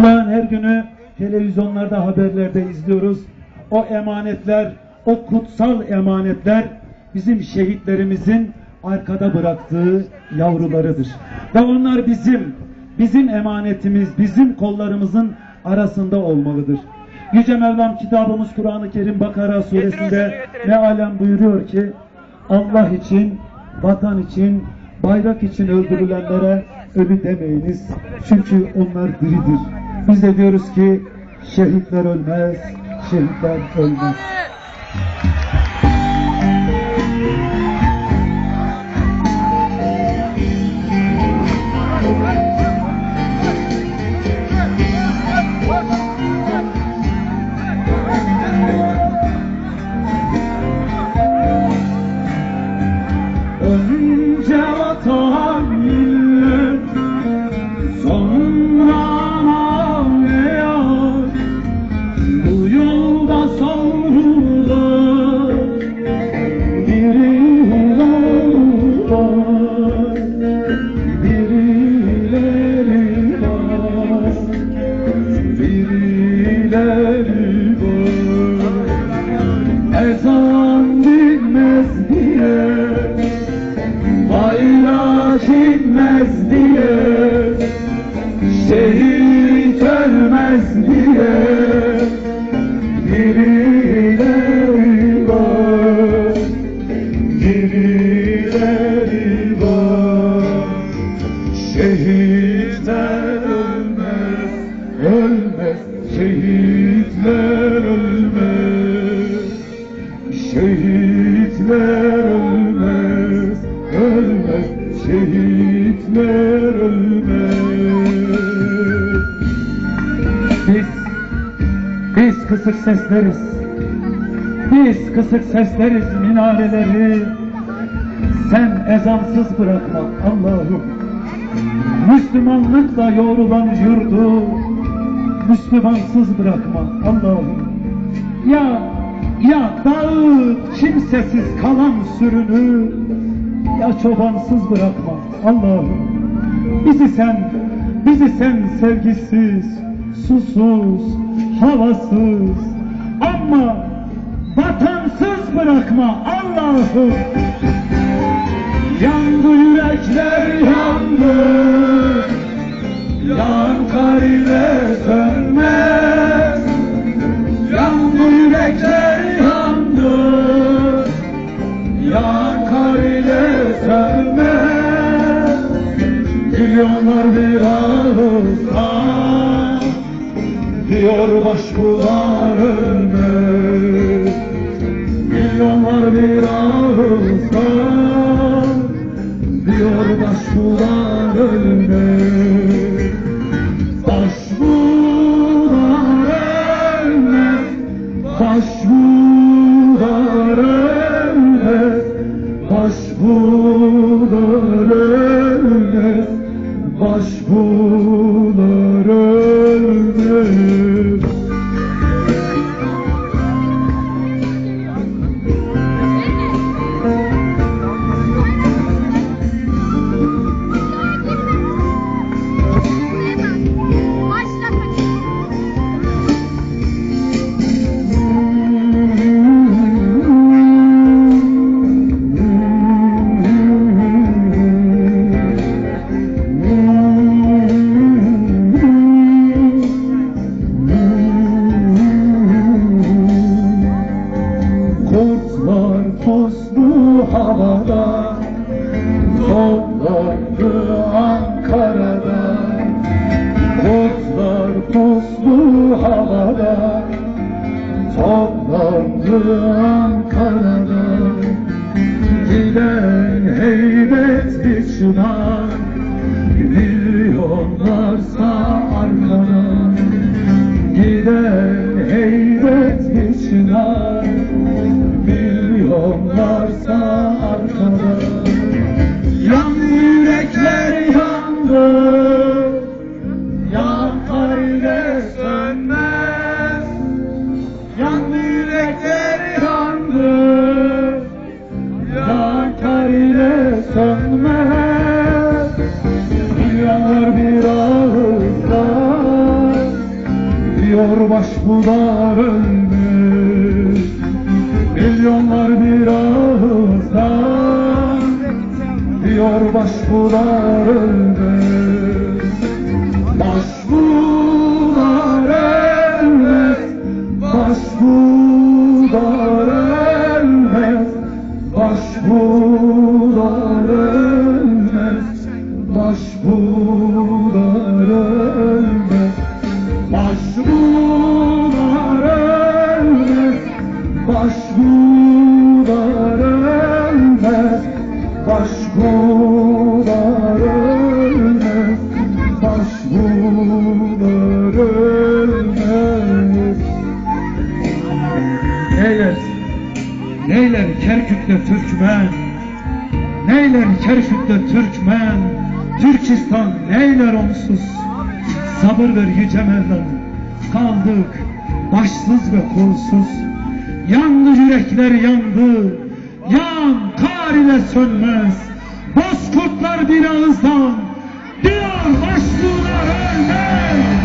Allah'ın her günü televizyonlarda haberlerde izliyoruz. O emanetler, o kutsal emanetler bizim şehitlerimizin arkada bıraktığı yavrularıdır. Ve onlar bizim, bizim emanetimiz, bizim kollarımızın arasında olmalıdır. Yüce Mevlam kitabımız Kur'an-ı Kerim Bakara suresinde mealen buyuruyor ki Allah için, vatan için, bayrak için öldürülenlere ölü demeyiniz. Çünkü onlar diridir. Biz de diyoruz ki şehitler ölmez, şehitler ölmez. Şehitler ölmez Şehitler ölmez, ölmez, şehitler ölmez. Biz, biz kısık sesleriz. Biz kısık sesleriz minareleri. Sen ezansız bırakma Allah'ım. Müslümanlıkla yoğrulan yurdu Müslümansız bırakma Allah'ım. Ya ya dağıt kimsesiz kalan sürünü ya çobansız bırakma Allah'ım. Bizi sen bizi sen sevgisiz, susuz, havasız ama vatansız bırakma Allah'ım. Yandı yürekler yandı Yan kar ile Diyor başbuğlar ölmez. Milyonlar bir ağızdan Diyor başbuğlar ölmez. Başbuğlar ölmez Başbuğlar ölmez Başbuğlar Toplandı Ankara'da Kurtlar puslu havada. Toplandı Ankara'da bayrağında Diyor baş budağı öldü Milyonlar bir ağızda Diyor baş budağı öldü Baş budar elmez Baş budar elmez Baş budar elmez Baş budar Başbuğlar ölmez Başbuğlar ölmez Başbuğlar ölmez Neyler, neyler Kerkük'te Türkmen? Neyler Kerkük'te Türkmen? Türkistan neyler onsuz? Sabır ver yüce Mevlam. Kaldık başsız ve kolsuz Yandı yürekler yandı. Yan kar ile sönmez. Bozkurtlar bir ağızdan Diyor başbuğlar ölmez